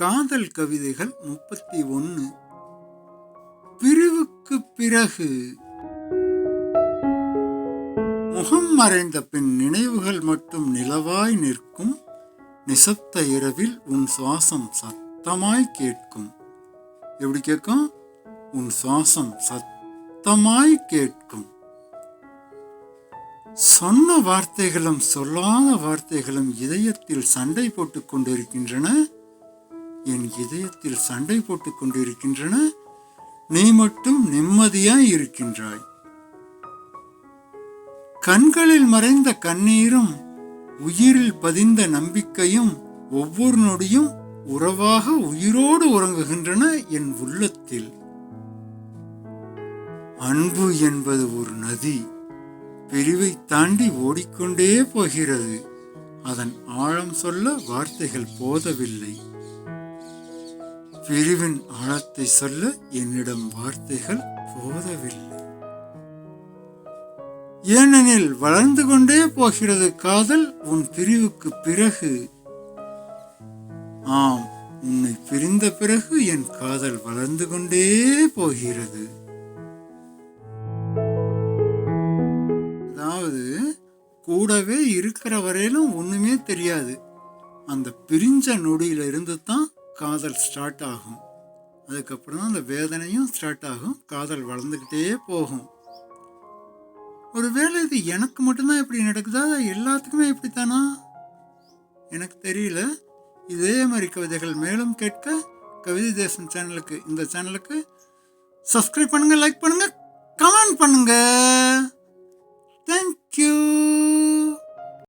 காதல் கவிதைகள் முப்பத்தி ஒன்று பிரிவுக்கு பிறகு முகம் மறைந்த பின் நினைவுகள் மட்டும் நிலவாய் நிற்கும். நிசப்த இரவில் உன் சுவாசம் சத்தமாய் கேட்கும். எப்படி கேட்கும்? உன் சுவாசம் சத்தமாய் கேட்கும். சொன்ன வார்த்தைகளும் சொல்லாத வார்த்தைகளும் இதயத்தில் சண்டை போட்டுக் கொண்டிருக்கின்றன. என் இதயத்தில் சண்டை போட்டுக் கொண்டிருக்கின்றன நீ மட்டும் நிம்மதியாய் இருக்கின்றாய். கண்களில் மறைந்த கண்ணீரும் உயிரில் பதிந்த நம்பிக்கையும் ஒவ்வொரு நொடியும் உறவாக உயிரோடு உறங்குகின்றன என் உள்ளத்தில். அன்பு என்பது ஒரு நதி பிரிவை தாண்டி ஓடிக்கொண்டே போகிறது. அதன் ஆழம் சொல்ல வார்த்தைகள் போதவில்லை. பிரிவின் ஆழத்தை சொல்ல என்னிடம் வார்த்தைகள் போதவில்லை. ஏனெனில் வளர்ந்து கொண்டே போகிறது காதல் உன் பிரிவுக்கு பிறகு. ஆம் உன்னை பிரிந்த பிறகு என் காதல் வளர்ந்து கொண்டே போகிறது. அதாவது கூடவே இருக்கிற வரையிலும் ஒண்ணுமே தெரியாது. அந்த பிரிஞ்ச நொடியில இருந்து தான் காதல் ஸ்டார்ட் ஆகும். அதுக்கப்புறம் அந்த வேதனையும் ஸ்டார்ட் ஆகும். காதல் வளர்ந்துக்கிட்டே போகும். ஒருவேளை இது எனக்கு மட்டும்தான் இப்படி நடக்குதா? எல்லாத்துக்குமே இப்படித்தானா? எனக்கு தெரியல. இதே மாதிரி கவிதைகள் மேலும் கேட்க கவிதை தேசம் சேனலுக்கு இந்த சேனலுக்கு சப்ஸ்கிரைப் பண்ணுங்கள் லைக் பண்ணுங்கள் கமெண்ட் பண்ணுங்கள்